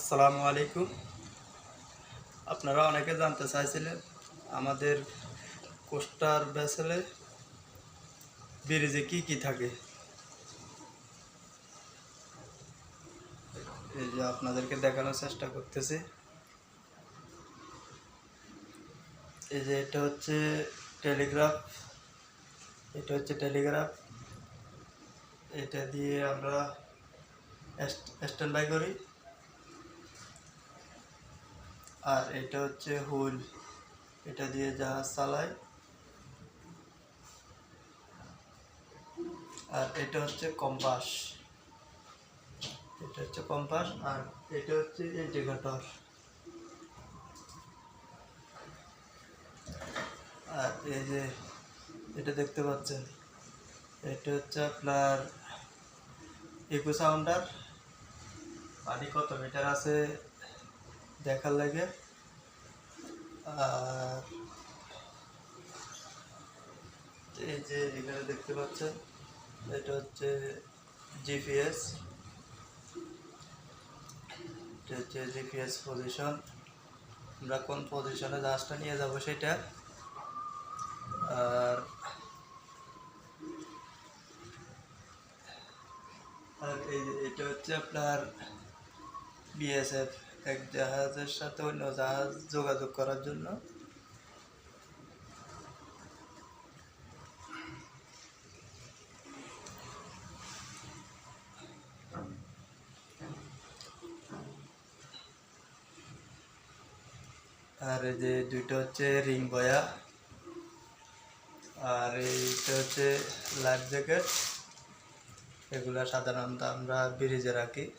আসসালামু আলাইকুম। আপনারা অনেকে জানতে চাইছিলেন, আমাদের কোস্টার ভেসেলে ব্রিজে কি কি থাকে? এই যে আপনাদেরকে দেখানোর চেষ্টা করতেছি। এই যে এটা হচ্ছে টেলিগ্রাফ, এটা হচ্ছে টেলিগ্রাফ। এটা দিয়ে আমরা স্ট্যান্ড বাই করি। আর এটা হচ্ছে হুইল এটা দিয়ে জাহাজ চালায়। আর এটা হচ্ছে কম্পাস। এটা হচ্ছে কম্পাস আর এটা হচ্ছে ইন্ডিকেটর। আর এই যে এটা দেখতে পাচ্ছেন, এটা হচ্ছে আপনার ইকো সাউন্ডার পানি কত মিটার আছে? দেখার লাগে। আর এই যে এখানে দেখতে পাচ্ছেন, এটা হচ্ছে জিপিএস এটা হচ্ছে জিপিএস পজিশন আমরা কোন পজিশনে জাহাজটা নিয়ে যাব সেটা? আর আর এই এটা হচ্ছে আপনার বিএসএফ এক জাহাজের সাথে অন্য জাহাজ যোগাযোগ করার জন্য। আর এই যে দুইটা হচ্ছে রিং বয়া। আর এইটা হচ্ছে লাইফ জ্যাকেট। এগুলা সাধারণত আমরা ব্রিজে রাখি।